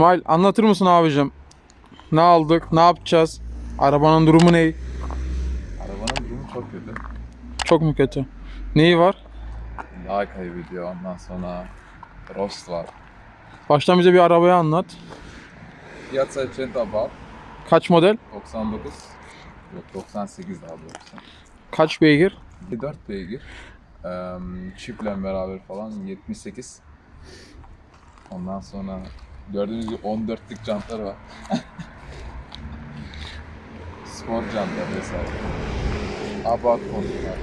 İsmail anlatır mısın abicim? Ne aldık? Ne yapacağız? Arabanın durumu ne? Arabanın durumu çok kötü. Çok mu kötü? Neyi var? Yağ kaybediyor ondan sonra rost var. Baştan bize bir arabayı anlat. Fiyat Seicento var. Kaç model? 99. Yok 98 daha doğrusu. Kaç beygir? 4 beygir. Çiple beraber falan 78. Ondan sonra gördüğünüz gibi 14'lük jantlar var. Spor jantlar vesaire. Abarth koltuklar.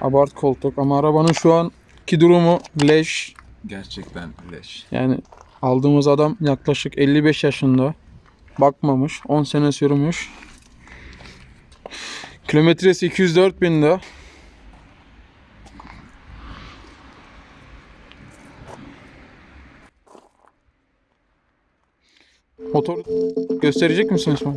Abart koltuk ama arabanın şu anki durumu leş. Gerçekten leş. Yani aldığımız adam yaklaşık 55 yaşında. Bakmamış. 10 sene sürmüş. Kilometresi 204 binde. Motor gösterecek misin İsmail?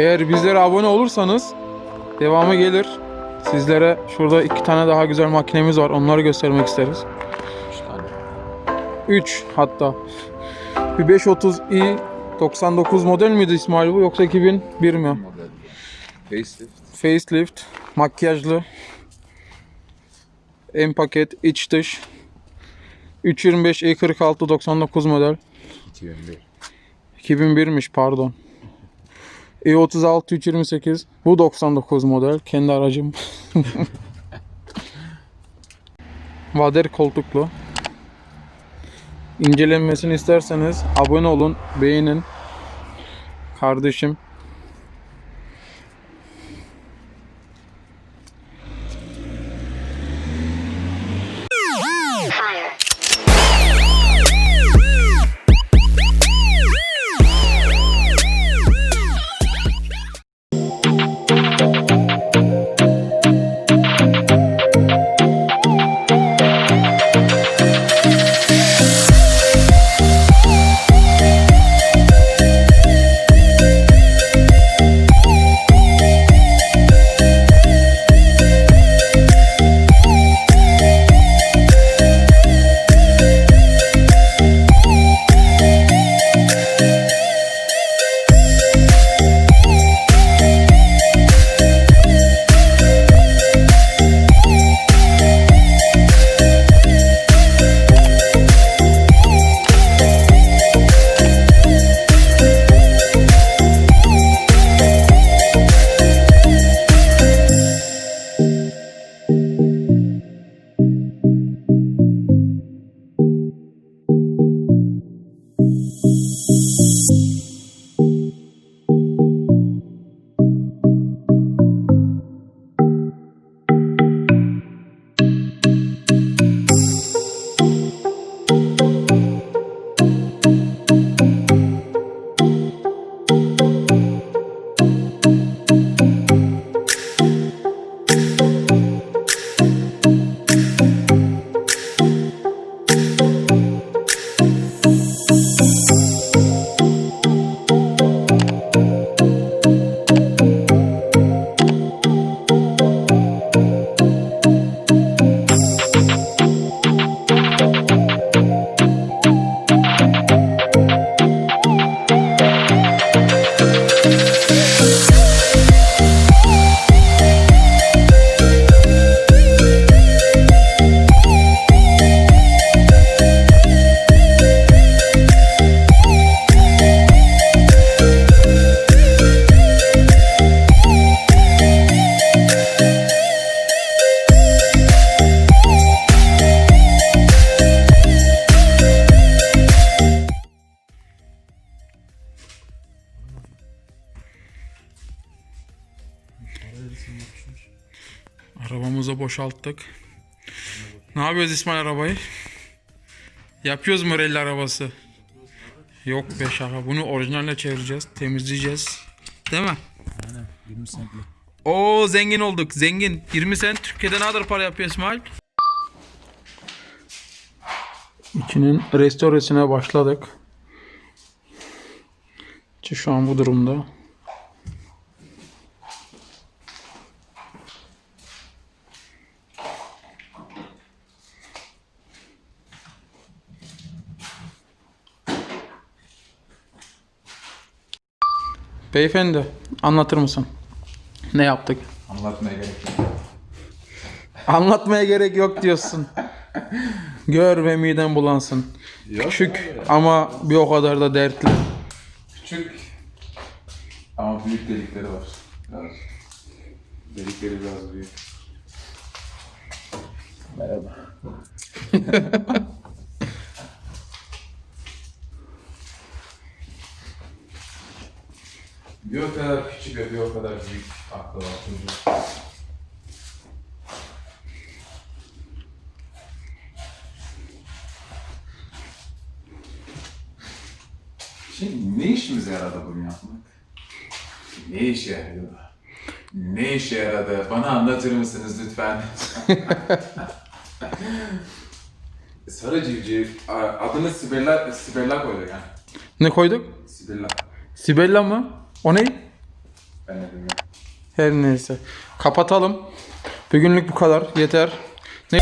Eğer bizlere abone olursanız devamı gelir. Sizlere şurada iki tane daha güzel makinemiz var. Onları göstermek isteriz. 3 tane. 3 hatta. Bir 530i 99 model miydi İsmail bu yoksa 2001 mi? Model. Facelift. Facelift, makyajlı. En paket, iç dış. 325 E46 99 model. 2001. 2001'miş pardon. E36 328. Bu 99 model. Kendi aracım. Vader koltuklu. İncelenmesini isterseniz abone olun, beğenin. Kardeşim. Arabamızı boşalttık. Ne yapıyoruz İsmail arabayı? Yapıyoruz mu rally arabası? Yok be şaka. Bunu orijinaline çevireceğiz. Temizleyeceğiz. Değil mi? Aynen 20 centli. Oo zengin olduk. Zengin. 20 sent Türkiye'de ne kadar para yapıyor İsmail? İçinin restoresine başladık. Şu an bu durumda. Beyefendi anlatır mısın? Ne yaptık? Anlatmaya gerek yok. Anlatmaya gerek yok diyorsun. Gör ve miden bulansın. Yok Küçük abi. ama bir o kadar da dertli. Küçük ama büyük delikleri var. Biraz. Delikleri biraz büyük. Merhaba. bir o kadar küçük ve bir o kadar büyük aklı var çocuğun. Şimdi ne işimize yaradı bunu yapmak? Ne işe yarıyor? Ne işe yaradı? Bana anlatır mısınız lütfen? Sarı civciv, adını Sibella, Sibella koyduk yani. Ne koyduk? Sibella. Sibella mı? O ne? Ben ne bilmiyorum. Her neyse. Kapatalım. Bugünlük bu kadar. Yeter. Ne?